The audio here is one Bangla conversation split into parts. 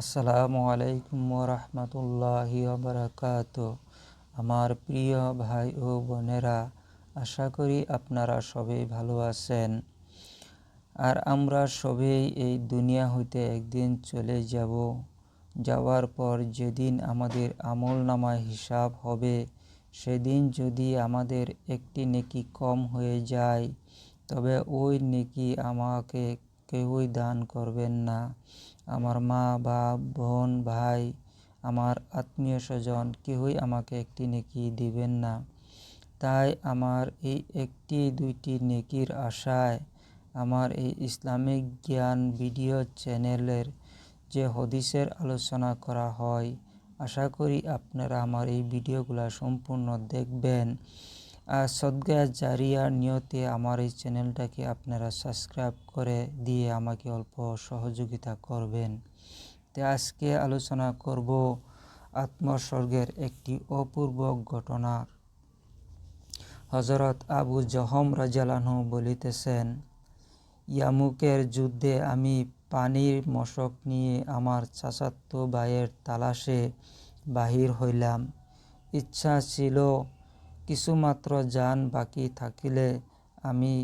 আসসালামু আলাইকুম রহমতুল্লাহি বারাকাত আমার প্রিয় ভাই ও বোনেরা, আশা করি আপনারা সবাই ভালো আছেন। আর আমরা সবাই এই দুনিয়া হইতে একদিন চলে যাব। যাওয়ার পর যেদিন আমাদের আমল নামায় হিসাব হবে, সেদিন যদি আমাদের একটি নেকি কম হয়ে যায়, তবে ওই নেকি আমাকে কেউই দান করবেন না। আমার মা, বাপ, বোন, ভাই, আমার আত্মীয় স্বজন কেউই আমাকে একটি নেকি দিবেন না। তাই আমার এই একটি দুইটি নেকির আশায় আমার এই ইসলামিক জ্ঞান ভিডিও চ্যানেলের যে হদিসের আলোচনা করা হয়, আশা করি আপনারা আমার এই ভিডিওগুলো সম্পূর্ণ দেখবেন। সদ্গা জারিয়ার নিয়তে আমার এই চ্যানেলটাকে আপনারা সাবস্ক্রাইব করে দিয়ে আমাকে অল্প সহযোগিতা করবেন। তো আজকে আলোচনা করব আত্মস্বর্গের একটি অপূর্ব ঘটনার হজরত আবু জহম রাজালানহু বলিতেছেন, ইয়ামুকের যুদ্ধে আমি পানির মশক নিয়ে আমার চাচাত্ত ভাইয়ের তালাশে বাহির হইলাম। ইচ্ছা ছিল কিছুমাত্র যান বাকি থাকিলে আমি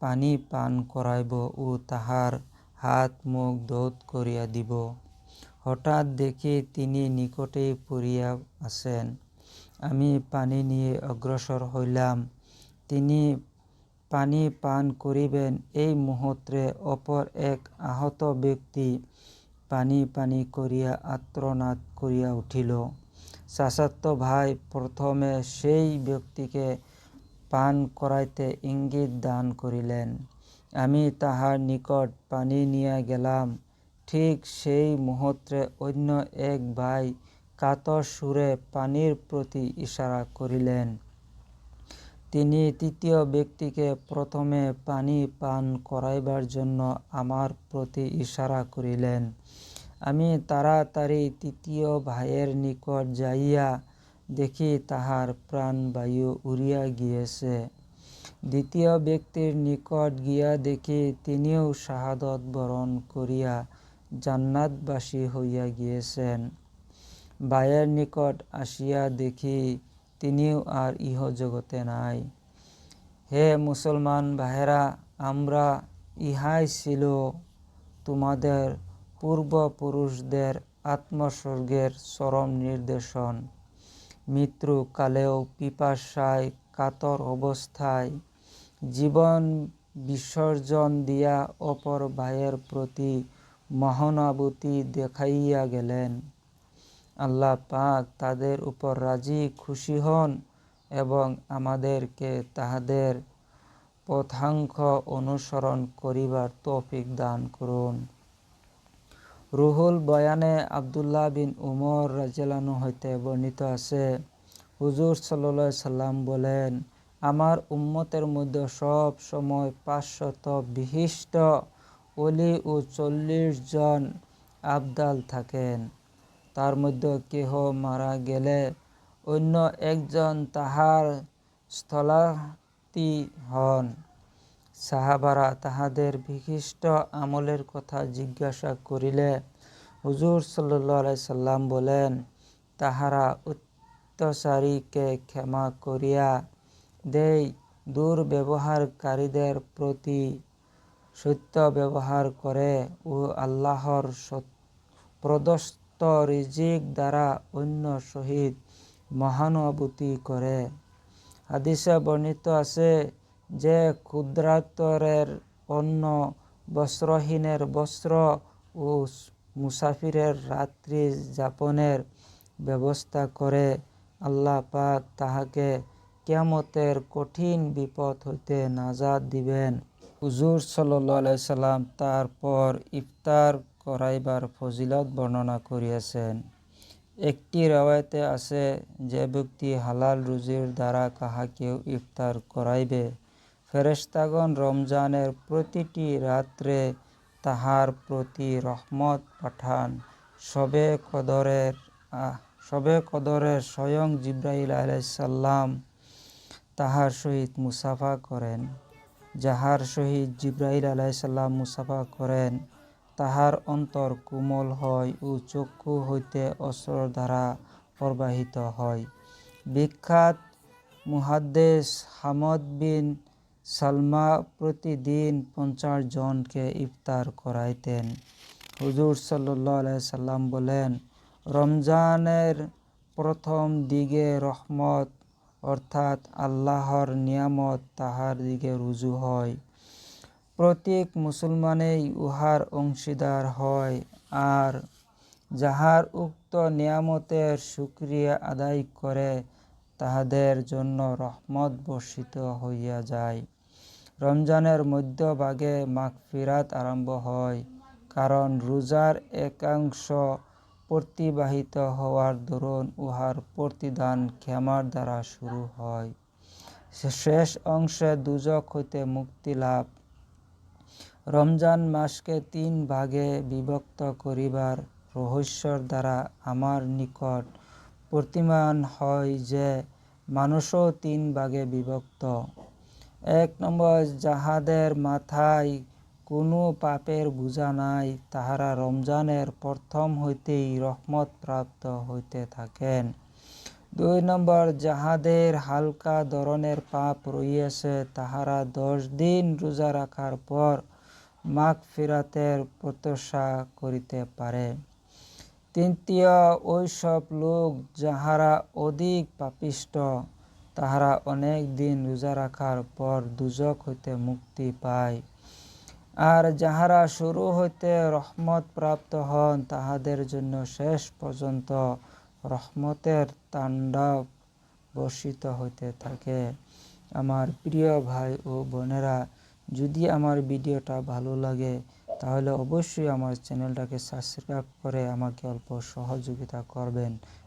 পানি পান করাইব ও তাহার হাত মুখ দৌত করিয়া দিব। হঠাৎ দেখি তিনি নিকটেই পড়িয়া আছেন। আমি পানি নিয়ে অগ্রসর হইলাম। তিনি পানি পান করিবেন এই মুহূর্তে অপর এক আহত ব্যক্তি পানি পানি করিয়া আত্মনাদ করিয়া উঠিল। চাচাত্ত ভাই প্রথমে সেই ব্যক্তিকে পান করাইতে ইঙ্গিত দান করিলেন। আমি তাহার নিকট পানি নিয়ে গেলাম। ঠিক সেই মুহূর্তে অন্য এক ভাই কাতর সুরে পানির প্রতি ইশারা করিলেন। তিনি তৃতীয় ব্যক্তিকে প্রথমে পানি পান করাইবার জন্য আমার প্রতি ইশারা করিলেন। আমি তাড়াতাড়ি তৃতীয় ভাইয়ের নিকট যাইয়া দেখি তাহার প্রাণবায়ু উড়িয়া গিয়েছে। দ্বিতীয় ব্যক্তির নিকট গিয়া দেখি তিনিও শাহাদত বরণ করিয়া জান্নাতবাসী হইয়া গিয়েছেন। ভাইয়ের নিকট আসিয়া দেখি তিনিও আর ইহ জগতে নাই। হে মুসলমান ভাইয়েরা, আমরা ইহাই ছিল তোমাদের পূর্বপুরুষদের আত্মস্বর্গের চরম নির্দেশন। মৃত্যুকালেও পিপাসায় কাতর অবস্থায়। জীবন বিসর্জন দিয়া অপর ভাইয়ের প্রতি মহানুভূতি দেখাইয়া গেলেন। আল্লাহ পাক তাদের উপর রাজি, খুশি হন এবং আমাদেরকে তাহাদের পথাঙ্ক অনুসরণ করিবার তৌফিক দান করুন। রুহুল বয়ানে আবদুল্লাহ বিন উমর রাজেলানু হইতে বর্ণিত আছে। হুজুর সাল্লা সাল্লাম বলেন, আমার উম্মতের মধ্যে সব সময় পাঁচশত বিশিষ্ট অলি ও চল্লিশ জন আবদাল থাকেন। তার মধ্যে কেহ মারা গেলে অন্য একজন তাহার স্থলাতি হন। সাহাবারা তাহাদের বিশিষ্ট আমলের কথা জিজ্ঞাসা করিলে হুজুর সাল্লাই সাল্লাম বলেন, তাহারা অত্যাচারীকে ক্ষমা করিয়া দেয় দুর্ব্যবহারকারীদের প্রতি সত্য ব্যবহার করে ও আল্লাহর প্রদস্ত রিজিক দ্বারা অন্য সহিত মহানুভূতি করে। হাদিসে বর্ণিত আছে যে ক্ষুদ্রাতরের অন্য বস্ত্রহীনের বস্ত্র ও মুসাফিরের রাত্রি যাপনের ব্যবস্থা করে আল্লাহ পাক তাহাকে কেমতের কঠিন বিপদ হইতে নাজাদ দিবেন। হুজুর সাল্লাই সাল্লাম তারপর ইফতার করাইবার ফজিলত বর্ণনা করিয়াছেন। একটি রেওয়ায়তে আছে, যে ব্যক্তি হালাল রুজির দ্বারা কাহাকেও ইফতার করাইবে ফেরেস্তাগণ রমজানের প্রতিটি রাত্রে তাহার প্রতি রহমত পাঠান। সবে কদরের সবে কদরের স্বয়ং জিব্রাহিল আলাইসাল্লাম তাহার সহিত মুসাফা করেন। যাহার সহিত জিব্রাহিল আলাইসাল্লাম মুসাফা করেন, তাহার অন্তর কোমল হয় ও চক্ষু হইতে অশ্রুর ধারা প্রবাহিত হয়। বিখ্যাত মুহাদ্দেস হামদ বিন সালমা প্রতিদিন পঞ্চাশ জনকে ইফতার করাইতেন। হুজুর সাল্লাহ সাল্লাম বলেন, রমজানের প্রথম দিকে রহমত অর্থাৎ আল্লাহর নিয়ামত তাহার দিকে রুজু হয়। প্রত্যেক মুসলমানেই উহার অংশীদার হয় আর যাহার উক্ত নিয়ামতের সুক্রিয়া আদায় করে, তাহাদের জন্য রহমত বর্ষিত হইয়া যায়। রমজানের মধ্যভাগে মাগফিরাত আরম্ভ হয়। কারণ রোজার একাংশ প্রতিবাহিত হওয়ার দরুন উহার প্রতিদান ক্ষমার দ্বারা শুরু হয়। শেষ অংশে দুজক হইতে মুক্তি লাভ। রমজান মাসকে তিন ভাগে বিভক্ত করিবার রহস্যর দ্বারা আমার নিকট প্রতিমান হয় যে, মানুষও তিন ভাগে বিভক্ত। এক নম্বর, যাহাদের মাথায় কোনো পাপের বোঝা নাই, তাহারা রমজানের প্রথম হইতেই রহমত প্রাপ্ত হইতে থাকেন। দুই নম্বর, যাহাদের হালকা ধরনের পাপ রইয়াছে, তাহারা দশ দিন রোজা রাখার পর মাঘ ফিরাতের প্রত্যাশা করিতে পারে। তৃতীয়, ওইসব লোক যাহারা অধিক পাপিষ্ট তাহারা অনেক দিন রোজা রাখার পর দুজক হইতে মুক্তি পায়। আর যাহারা শুরু হইতে রহমত প্রাপ্ত হন, তাহাদের জন্য শেষ পর্যন্ত রহমতের তাণ্ডব বর্ষিত হইতে থাকে। আমার প্রিয় ভাই ও বোনেরা, যদি আমার ভিডিওটা ভালো লাগে, তাহলে অবশ্যই আমার চ্যানেলটাকে সাবস্ক্রাইব করে আমাকে অল্প সহযোগিতা করবেন।